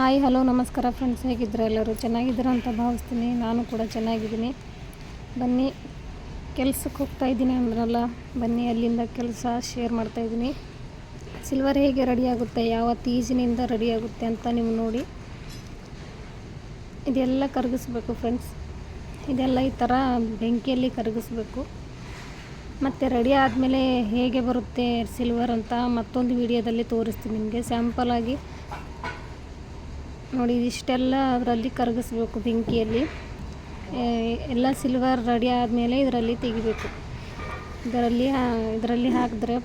Hi, hello, ನಮಸ್ಕಾರ friends ಹೇಗಿದ್ದೀರಾ ಎಲ್ಲರೂ? ಚೆನ್ನಾಗಿದ್ದೀರಾ ಅಂತ ಭಾವಿಸ್ತೀನಿ. ನಾನು ಕೂಡ ಚೆನ್ನಾಗಿದ್ದೀನಿ. ಬನ್ನಿ, ಕೆಲ್ಸಕ್ಕೆ ಹೋಗ್ತಾ ಇದ್ದೀನಿ ಅಂದ್ರಲ್ಲ, ಬನ್ನಿ, ಅಲ್ಲಿಂದ ಕೆಲಸ ಶೇರ್ ಮಾಡ್ತಾಯಿದ್ದೀನಿ ಸಿಲ್ವರ್ ಹೇಗೆ ರೆಡಿಯಾಗುತ್ತೆ ಯಾವ ತೀಜಿನಿಂದ ರೆಡಿಯಾಗುತ್ತೆ ಅಂತ ನೀವು ನೋಡಿ. ಇದೆಲ್ಲ ಕರಗಿಸ್ಬೇಕು ಫ್ರೆಂಡ್ಸ್ ಇದೆಲ್ಲ ಈ ಥರ ಬೆಂಕಿಯಲ್ಲಿ ಕರಗಿಸ್ಬೇಕು. ಮತ್ತು ರೆಡಿ ಆದಮೇಲೆ ಹೇಗೆ ಬರುತ್ತೆ ಸಿಲ್ವರ್ ಅಂತ ಮತ್ತೊಂದು ವಿಡಿಯೋದಲ್ಲಿ ತೋರಿಸ್ತೀನಿ ನಿಮಗೆ. ಸ್ಯಾಂಪಲಾಗಿ ನೋಡಿ, ಇದಿಷ್ಟೆಲ್ಲ ಅದರಲ್ಲಿ ಕರಗಿಸ್ಬೇಕು ಬೆಂಕಿಯಲ್ಲಿ. ಎಲ್ಲ ಸಿಲ್ವರ್ ರೆಡಿ ಆದಮೇಲೆ ಇದರಲ್ಲಿ ತೆಗಿಬೇಕು. ಇದರಲ್ಲಿ ಇದರಲ್ಲಿ ಹಾಕಿದ್ರೆ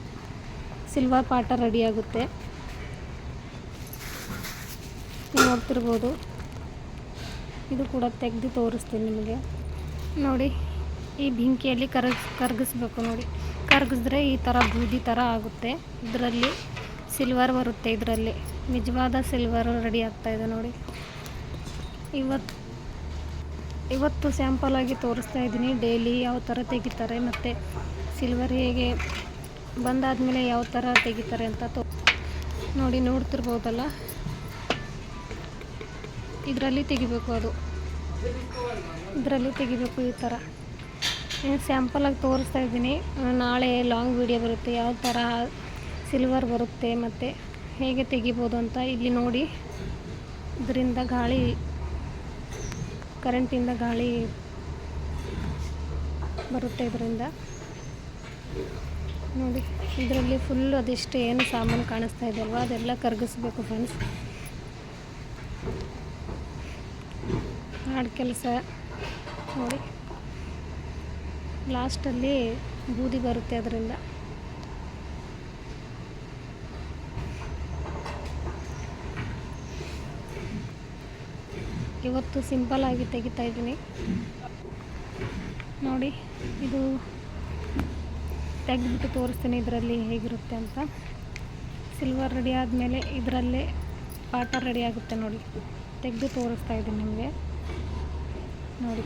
ಸಿಲ್ವರ್ ಪಾಟ ರೆಡಿ ಆಗುತ್ತೆ. ನೀವು ನೋಡ್ತಿರ್ಬೋದು. ಇದು ಕೂಡ ತೆಗೆದು ತೋರಿಸ್ತೀನಿ ನಿಮಗೆ. ನೋಡಿ, ಈ ಬೆಂಕಿಯಲ್ಲಿ ಕರಗ, ಕರಗಿಸ್ಬೇಕು ನೋಡಿ. ಕರಗಿಸಿದ್ರೆ ಈ ಥರ ಬೂದಿ ಥರ ಆಗುತ್ತೆ. ಇದರಲ್ಲಿ ಸಿಲ್ವರ್ ಬರುತ್ತೆ ಇದರಲ್ಲಿ. ನಿಜವಾದ ಸಿಲ್ವರ್ ರೆಡಿ ಆಗ್ತಾ ಇದೆ ನೋಡಿ. ಇವತ್ತು ಇವತ್ತು ಸ್ಯಾಂಪಲ್ ಆಗಿ ತೋರಿಸ್ತಾ ಇದ್ದೀನಿ. ಡೈಲಿ ಯಾವ ಥರ ತೆಗಿತಾರೆ ಮತ್ತು ಸಿಲ್ವರ್ ಹೇಗೆ ಬಂದಾದಮೇಲೆ ಯಾವ ಥರ ತೆಗಿತಾರೆ ಅಂತ ತೋ ನೋಡಿ ನೋಡ್ತಿರ್ಬೋದಲ್ಲ? ಇದರಲ್ಲಿ ತೆಗಿಬೇಕು ಅದು. ಇದರಲ್ಲಿ ತೆಗಿಬೇಕು ಈ ಥರ ಸ್ಯಾಂಪಲಾಗಿ ತೋರಿಸ್ತಾ ಇದ್ದೀನಿ. ನಾಳೆ ಲಾಂಗ್ ವಿಡಿಯೋ ಬರುತ್ತೆ. ಯಾವ ಥರ ಸಿಲ್ವರ್ ಬರುತ್ತೆ ಮತ್ತು ಹೇಗೆ ತೆಗಿಬೋದು ಅಂತ ಇಲ್ಲಿ ನೋಡಿ. ಇದರಿಂದ ಗಾಳಿ ಕರೆಂಟಿಂದ ಗಾಳಿ ಬರುತ್ತೆ ಇದರಿಂದ. ನೋಡಿ, ಇದರಲ್ಲಿ ಫುಲ್ ಅದೆಷ್ಟು ಏನು ಸಾಮಾನು ಕಾಣಿಸ್ತಾ ಇದೆ ಅಲ್ವಾ? ಅದೆಲ್ಲ ಕರಗಿಸ್ಬೇಕು ಫ್ರೆಂಡ್ಸ್ ಹಾಡು ಕೆಲಸ. ನೋಡಿ. ಲಾಸ್ಟಲ್ಲಿ ಬೂದಿ ಬರುತ್ತೆ ಅದರಿಂದ. ಇವತ್ತು ಸಿಂಪಲ್ ಆಗಿ ತೆಗಿತಾ ಇದ್ದೀನಿ. ನೋಡಿ, ಇದು ತೆಗೆದುಬಿಟ್ಟು ತೋರಿಸ್ತೀನಿ ಇದರಲ್ಲಿ ಹೇಗಿರುತ್ತೆ ಅಂತ. ಸಿಲ್ವರ್ ರೆಡಿ ಆದಮೇಲೆ ಇದರಲ್ಲೇ ಪಾಟ ರೆಡಿ ಆಗುತ್ತೆ ನೋಡಿ. ತೆಗೆದು ತೋರಿಸ್ತಾ ಇದ್ದೀನಿ ನಿಮಗೆ. ನೋಡಿ.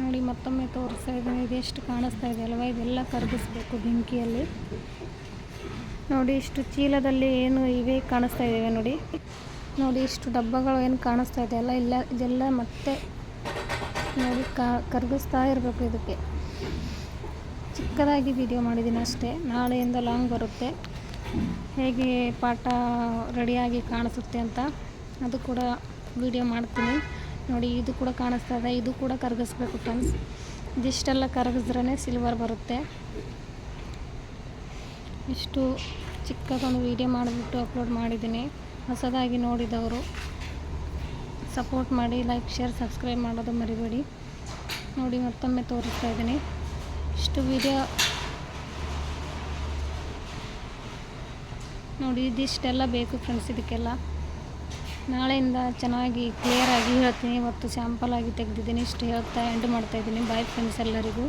ನೋಡಿ ಮತ್ತೊಮ್ಮೆ ತೋರಿಸ್ತಾ ಇದ್ದೀನಿ. ಇದೆಷ್ಟು ಕಾಣಿಸ್ತಾ ಇದೆ ಅಲ್ವಾ? ಇದೆಲ್ಲ ಕರಗಿಸ್ಬೇಕು ಬೆಂಕಿಯಲ್ಲಿ. ನೋಡಿ ಇಷ್ಟು ಚೀಲದಲ್ಲಿ ಏನು ಇವೆ ಕಾಣಿಸ್ತಾ ಇದ್ದಾವೆ ನೋಡಿ. ನೋಡಿ ಇಷ್ಟು ಡಬ್ಬಗಳು ಏನು ಕಾಣಿಸ್ತಾ ಇದೆ. ಅಲ್ಲ ಇಲ್ಲ, ಇದೆಲ್ಲ ಮತ್ತೆ ನೋಡಿ ಕರಗಿಸ್ತಾ ಇರಬೇಕು ಇದಕ್ಕೆ. ಚಿಕ್ಕದಾಗಿ ವಿಡಿಯೋ ಮಾಡಿದ್ದೀನಿ ಅಷ್ಟೇ. ನಾಳೆಯಿಂದ ಲಾಂಗ್ ಬರುತ್ತೆ. ಹೇಗೆ ಪಾಠ ರೆಡಿಯಾಗಿ ಕಾಣಿಸುತ್ತೆ ಅಂತ ಅದು ಕೂಡ ವಿಡಿಯೋ ಮಾಡ್ತೀನಿ. ನೋಡಿ, ಇದು ಕೂಡ ಕಾಣಿಸ್ತಾ ಇದೆ ಇದು ಕೂಡ ಕರಗಿಸ್ಬೇಕು ಫ್ರೆಂಡ್ಸ್ ಇದಿಷ್ಟೆಲ್ಲ ಕರಗಿಸ್ರೇ ಸಿಲ್ವರ್ ಬರುತ್ತೆ. ಇಷ್ಟು ಚಿಕ್ಕದೊಂದು ವಿಡಿಯೋ ಮಾಡಿಬಿಟ್ಟು ಅಪ್ಲೋಡ್ ಮಾಡಿದ್ದೀನಿ. ಹೊಸದಾಗಿ ನೋಡಿದವರು ಸಪೋರ್ಟ್ ಮಾಡಿ ಲೈಕ್ ಶೇರ್ ಸಬ್ಸ್ಕ್ರೈಬ್ ಮಾಡೋದು ಮರಿಬೇಡಿ. ನೋಡಿ, ಮತ್ತೊಮ್ಮೆ ತೋರಿಸ್ತಾ ಇದ್ದೀನಿ. ಇಷ್ಟು ವಿಡಿಯೋ ನೋಡಿ, ಇದಿಷ್ಟೆಲ್ಲ ಬೇಕು ಫ್ರೆಂಡ್ಸ್ ಇದಕ್ಕೆಲ್ಲ. ನಾಳೆಯಿಂದ ಚೆನ್ನಾಗಿ ಕ್ಲಿಯರಾಗಿ ಹೇಳ್ತೀನಿ. ಇವತ್ತು ಸ್ಯಾಂಪಲ್ ಆಗಿ ತೆಗೆದಿದ್ದೀನಿ. ಇಷ್ಟು ಹೇಳ್ತಾ ಎಂಡ್ ಮಾಡ್ತಾಯಿದ್ದೀನಿ ಬಾಯ್ ಫ್ರೆಂಡ್ಸ್ ಎಲ್ಲರಿಗೂ.